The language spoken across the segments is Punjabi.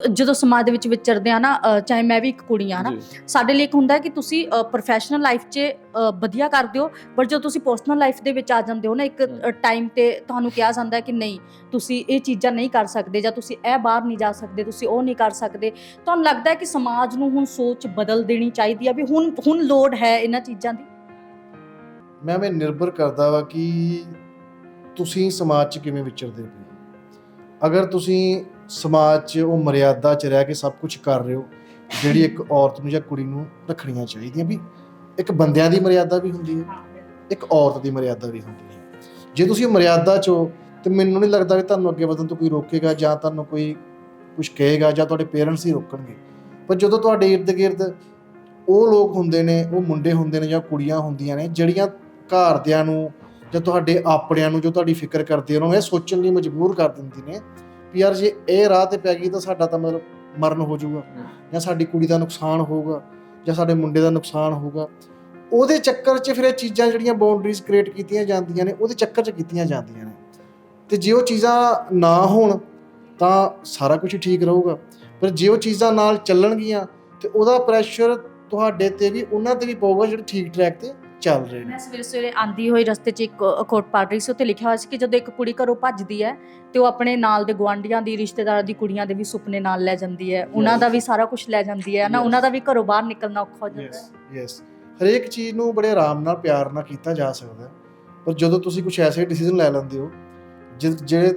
ਜਦੋਂ ਸਮਾਜ ਦੇ ਵਿੱਚ ਵਿਚਰਦੇ ਆ ਨਾ ਅ, ਚਾਹੇ ਮੈਂ ਵੀ ਇੱਕ ਕੁੜੀ ਆ ਨਾ ਜੀ। ਸਾਡੇ ਲਈ ਇੱਕ ਹੁੰਦਾ ਹੈ ਕਿ ਤੁਸੀਂ ਪ੍ਰੋਫੈਸ਼ਨਲ ਲਾਈਫ 'ਚ ਅ, ਵਧੀਆ ਕਰਦੇ ਹੋ ਪਰ ਜਦੋਂ ਤੁਸੀਂ ਪਰਸਨਲ ਲਾਈਫ ਦੇ ਵਿੱਚ ਆ ਜਾਂਦੇ ਹੋ ਨਾ ਇੱਕ ਹਮ। ਟਾਈਮ ਤੇ ਤੁਹਾਨੂੰ ਕਿਹਾ ਜਾਂਦਾ ਹੈ ਕਿ ਨਹੀਂ ਤੁਸੀਂ ਇਹ ਚੀਜ਼ਾਂ ਨਹੀਂ ਕਰ ਸਕਦੇ ਜਾਂ ਤੁਸੀਂ ਇਹ ਬਾਹਰ ਨਹੀਂ ਜਾ ਸਕਦੇ ਤੁਸੀਂ ਉਹ ਨਹੀਂ ਕਰ ਸਕਦੇ ਤੁਹਾਨੂੰ ਲੱਗਦਾ ਹੈ ਕਿ ਸਮਾਜ ਨੂੰ ਹੁਣ ਸੋਚ ਬਦਲ ਦੇਣੀ ਚਾਹੀਦੀ ਆ ਵੀ ਹੁਣ ਹੁਣ ਲੋੜ ਹੈ ਇਹਨਾਂ ਚੀਜ਼ਾਂ ਦੀ? ਮੈਂ ਮੈਂ ਨਿਰਭਰ ਕਰਦਾ ਵਾ ਕਿ ਤੁਸੀਂ ਸਮਾਜ 'ਚ ਕਿਵੇਂ ਵਿਚਰਦੇ ਹੋ? ਅਗਰ ਤੁਸੀਂ ਸਮਾਜ 'ਚ ਉਹ ਮਰਿਆਦਾ 'ਚ ਰਹਿ ਕੇ ਸਭ ਕੁਝ ਕਰ ਰਹੇ ਹੋ ਜਿਹੜੀ ਇੱਕ ਔਰਤ ਨੂੰ ਜਾਂ ਕੁੜੀ ਨੂੰ ਰੱਖਣੀਆਂ ਚਾਹੀਦੀਆਂ ਵੀ ਇੱਕ ਬੰਦਿਆਂ ਦੀ ਮਰਿਆਦਾ ਵੀ ਹੁੰਦੀ ਹੈ ਇੱਕ ਔਰਤ ਦੀ ਮਰਿਆਦਾ ਵੀ ਹੁੰਦੀ ਹੈ। ਜੇ ਤੁਸੀਂ ਉਹ ਮਰਿਆਦਾ 'ਚ ਹੋ ਤੇ ਮੈਨੂੰ ਨਹੀਂ ਲੱਗਦਾ ਵੀ ਤੁਹਾਨੂੰ ਅੱਗੇ ਵਧਣ ਤੋਂ ਕੋਈ ਰੋਕੇਗਾ ਜਾਂ ਤੁਹਾਨੂੰ ਕੋਈ ਕੁਝ ਕਹੇਗਾ ਜਾਂ ਤੁਹਾਡੇ ਪੇਰੈਂਟਸ ਹੀ ਰੋਕਣਗੇ। ਪਰ ਜਦੋਂ ਤੁਹਾਡੇ ਇਰਦ ਗਿਰਦ ਉਹ ਲੋਕ ਹੁੰਦੇ ਨੇ ਉਹ ਮੁੰਡੇ ਹੁੰਦੇ ਨੇ ਜਾਂ ਕੁੜੀਆਂ ਹੁੰਦੀਆਂ ਨੇ ਜਿਹੜੀਆਂ ਘਰਦਿਆਂ ਨੂੰ ਜਾਂ ਤੁਹਾਡੇ ਆਪਣਿਆਂ ਨੂੰ ਜੋ ਤੁਹਾਡੀ ਫਿਕਰ ਕਰਦੇ ਉਹਨਾਂ ਨੂੰ ਇਹ ਸੋਚਣ ਲਈ ਮਜਬੂਰ ਕਰ ਦਿੰਦੀ ਨੇ ਵੀ ਯਾਰ ਜੇ ਇਹ ਰਾਹ ਤੇ ਪੈ ਗਈ ਤਾਂ ਸਾਡਾ ਤਾਂ ਮਤਲਬ ਮਰਨ ਹੋ ਜਾਊਗਾ। ਜਾਂ ਸਾਡੀ ਕੁੜੀ ਦਾ ਨੁਕਸਾਨ ਹੋਊਗਾ ਜਾਂ ਸਾਡੇ ਮੁੰਡੇ ਦਾ ਨੁਕਸਾਨ ਹੋਊਗਾ। ਉਹਦੇ ਚੱਕਰ 'ਚ ਫਿਰ ਇਹ ਚੀਜ਼ਾਂ ਜਿਹੜੀਆਂ ਬਾਉਂਡਰੀਜ਼ ਕ੍ਰੀਏਟ ਕੀਤੀਆਂ ਜਾਂਦੀਆਂ ਨੇ ਉਹਦੇ ਚੱਕਰ 'ਚ ਕੀਤੀਆਂ ਜਾਂਦੀਆਂ ਨੇ। ਤੇ ਜੇ ਉਹ ਚੀਜ਼ਾਂ ਨਾ ਹੋਣ ਤਾਂ ਸਾਰਾ ਕੁਝ ਠੀਕ ਰਹੂਗਾ। ਪਰ ਜੇ ਉਹ ਚੀਜ਼ਾਂ ਨਾਲ ਚੱਲਣਗੀਆਂ ਤੇ ਉਹਦਾ ਪ੍ਰੈਸ਼ਰ ਤੁਹਾਡੇ ਤੇ ਵੀ ਉਹਨਾਂ ਤੇ ਵੀ ਪਊਗਾ ਜਿਹੜੇ ਠੀਕ ਟਰੈਕ ਤੇ ਚੱਲ ਰਹੇ ਨੇ। ਮੈਂ ਸਵੇਰੇ ਸਵੇਰੇ ਆਂਦੀ ਹੋਈ ਰਸਤੇ 'ਚ ਇੱਕ ਕੋਟ ਪੜ੍ਹ ਰਹੀ ਸੀ ਉੱਤੇ ਲਿਖਿਆ ਹੋਇਆ ਸੀ ਕਿ ਜਦੋਂ ਇੱਕ ਕੁੜੀ ਘਰੋਂ ਭੱਜਦੀ ਹੈ ਤੇ ਉਹ ਆਪਣੇ ਨਾਲ ਦੇ ਗੁਆਂਢੀਆਂ ਦੀ ਰਿਸ਼ਤੇਦਾਰਾਂ ਦੀ ਕੁੜੀਆਂ ਦੇ ਵੀ ਸੁਪਨੇ ਨਾਲ ਲੈ ਜਾਂਦੀ ਹੈ। ਉਹਨਾਂ ਦਾ ਵੀ ਸਾਰਾ ਕੁਝ ਲੈ ਜਾਂਦੀ ਹੈ ਨਾ. ਉਹਨਾਂ ਦਾ ਵੀ ਘਰੋਂ ਬਾਹਰ ਨਿਕਲਣਾ ਔਖਾ ਹੋ ਜਾਂਦਾ ਯੈਸ ਹਰੇਕ ਚੀਜ਼ ਨੂੰ ਬੜੇ ਆਰਾਮ ਨਾਲ ਪਿਆਰ ਨਾਲ ਕੀਤਾ ਜਾ ਸਕਦਾ ਹੈ। ਪਰ ਜਦੋਂ ਤੁਸੀਂ ਕੁਝ ਐਸੇ ਡਿਸੀਜਨ ਲੈ ਲੈਂਦੇ ਹੋ ਜਿਹੜੇ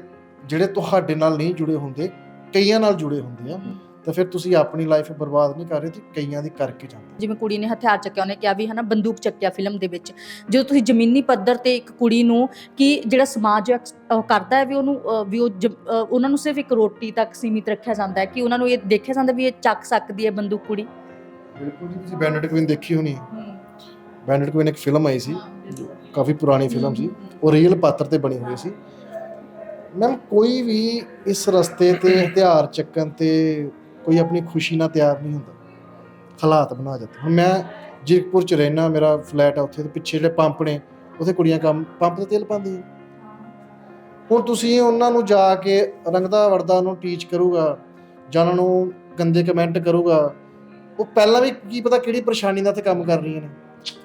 ਜਿਹੜੇ ਤੁਹਾਡੇ ਨਾਲ ਨਹੀਂ ਜੁੜੇ ਹੁੰਦੇ ਕਈਆਂ ਨਾਲ ਜੁੜੇ ਹੁੰਦੇ ਆ। ਤਾਂ ਫਿਰ ਤੁਸੀਂ ਆਪਣੀ ਲਾਈਫ ਬਰਬਾਦ ਨਹੀਂ ਕਰ ਰਹੇ ਤੇ ਕਈਆਂ ਦੀ ਕਰਕੇ ਜਾਂਦੇ ਹੋ। ਜਿਵੇਂ ਕੁੜੀ ਨੇ ਹਥਿਆਰ ਚੱਕਿਆ ਉਹਨੇ ਕਿਹਾ ਵੀ ਹਨਾ ਬੰਦੂਕ ਚੱਕਿਆ ਫਿਲਮ ਦੇ ਵਿੱਚ। ਜਦੋਂ ਤੁਸੀਂ ਜ਼ਮੀਨੀ ਪੱਧਰ ਤੇ ਇੱਕ ਕੁੜੀ ਨੂੰ ਕਿ ਜਿਹੜਾ ਸਮਾਜ ਕਰਦਾ ਹੈ ਵੀ ਉਹਨੂੰ ਅਹ ਵੀ ਉਹ ਜ- ਅਹ ਉਹਨਾਂ ਨੂੰ ਸਿਰਫ ਇੱਕ ਰੋਟੀ ਤੱਕ ਸੀਮਿਤ ਰੱਖਿਆ ਜਾਂਦਾ ਹੈ ਕਿ ਉਹਨਾਂ ਨੂੰ ਇਹ ਦੇਖਿਆ ਜਾਂਦਾ ਵੀ ਇਹ ਚੱਕ ਸਕਦੀ ਹੈ ਬੰਦੂਕ ਕੁੜੀ? ਬਿਲਕੁਲ ਜੀ ਤੁਸੀਂ ਬੈਂਡਡ ਕੁਇਨ ਦੇਖੀ ਹੋਣੀ। ਬੈਂਡਡ ਕੁਇਨ ਇੱਕ ਫਿਲਮ ਆਈ ਸੀ ਕਾਫੀ ਪੁਰਾਣੀ ਫਿਲਮ ਸੀ। ਉਹ ਰੀਅਲ ਪਾਤਰ ਤੇ ਬਣੀ ਹੋਈ ਸੀ। ਮੈਮ ਕੋਈ ਵੀ ਇਸ ਰਸਤੇ ਤੇ ਹਥਿਆਰ ਚੱਕਣ ਤੇ ਕੋਈ ਆਪਣੀ ਖੁਸ਼ੀ ਨਾਲ ਤਿਆਰ ਨਹੀਂ ਹੁੰਦਾ। ਹਾਲਾਤ ਬਣਾ ਜਾਂਦੇ ਹੁਣ ਮੈਂ ਜੀਰਕਪੁਰ ਚ ਰਹਿਣਾ ਮੇਰਾ ਫਲੈਟ ਆ ਉੱਥੇ, ਤੇ ਪਿੱਛੇ ਜਿਹੜੇ ਪੰਪ ਨੇ, ਉੱਥੇ ਕੁੜੀਆਂ ਕੰਮ, ਪੰਪ ਤੇ ਤੇਲ ਪਾਉਂਦੀਆਂ। ਹੁਣ ਤੁਸੀਂ ਉਹਨਾਂ ਨੂੰ ਜਾ ਕੇ ਰੰਗਦਾ ਵਰਦਾ ਨੂੰ ਟੀਚ ਕਰੂਗਾ, ਜਾਂ ਉਹਨਾਂ ਨੂੰ ਗੰਦੇ ਕਮੈਂਟ ਕਰੂਗਾ, ਉਹ ਪਹਿਲਾਂ ਵੀ ਕੀ ਪਤਾ ਕਿਹੜੀ ਪਰੇਸ਼ਾਨੀ ਨਾਲ ਤੇ ਕੰਮ ਕਰ ਰਹੀਆਂ ਨੇ।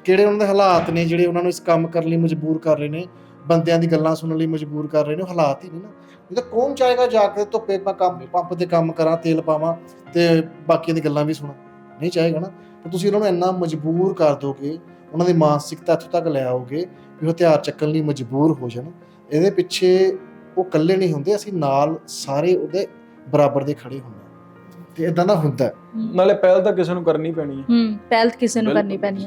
ਕਿਹੜੇ ਉਹਨਾਂ ਦੇ ਹਾਲਾਤ ਨੇ ਜਿਹੜੇ ਉਹਨਾਂ ਨੂੰ ਇਸ ਕੰਮ ਕਰਨ ਲਈ ਮਜਬੂਰ ਕਰ ਰਹੇ ਨੇ ਬੰਦਿਆਂ ਦੀ ਗੱਲਾਂ ਸੁਣਨ ਲਈ ਮਜਬੂਰ ਕਰ ਰਹੇ ਨੇ ਹਾਲਾਤ ਹੀ ਨੇ ਨਾ। ਇਹ ਤਾਂ ਕੌਣ ਚਾਹੇਗਾ ਜਾ ਕੇ ਧੁੱਪੇ ਮੈਂ ਕੰਮ ਪੰਪ ਤੇ ਕੰਮ ਕਰਾਂ ਤੇਲ ਪਾਵਾਂ ਤੇ ਬਾਕੀਆਂ ਦੀ ਗੱਲਾਂ ਵੀ ਸੁਣਾ? ਨਹੀਂ ਚਾਹੇਗਾ ਨਾ। ਪਰ ਤੁਸੀਂ ਉਹਨਾਂ ਨੂੰ ਇੰਨਾ ਮਜਬੂਰ ਕਰ ਦੋਗੇ ਉਹਨਾਂ ਦੀ ਮਾਨਸਿਕਤਾ ਇੱਥੋਂ ਤੱਕ ਲੈ ਆਓਗੇ ਵੀ ਉਹ ਹਥਿਆਰ ਚੱਕਣ ਲਈ ਮਜਬੂਰ ਹੋ ਜਾਣ। ਇਹਦੇ ਪਿੱਛੇ ਉਹ ਇਕੱਲੇ ਨਹੀਂ ਹੁੰਦੇ ਅਸੀਂ ਨਾਲ ਸਾਰੇ ਉਹਦੇ ਬਰਾਬਰ ਦੇ ਖੜੇ ਹੁੰਦੇ ਤੇ ਇਦਾਂ ਦਾ ਹੁੰਦਾ। ਨਾਲੇ ਪਹਿਲ ਤਾਂ ਕਿਸੇ ਨੂੰ ਕਰਨੀ ਪੈਣੀ ਹੈ। ਹੂੰ ਪਹਿਲ ਕਿਸੇ ਨੂੰ ਕਰਨੀ। ਪੈਣੀ ਹੈ।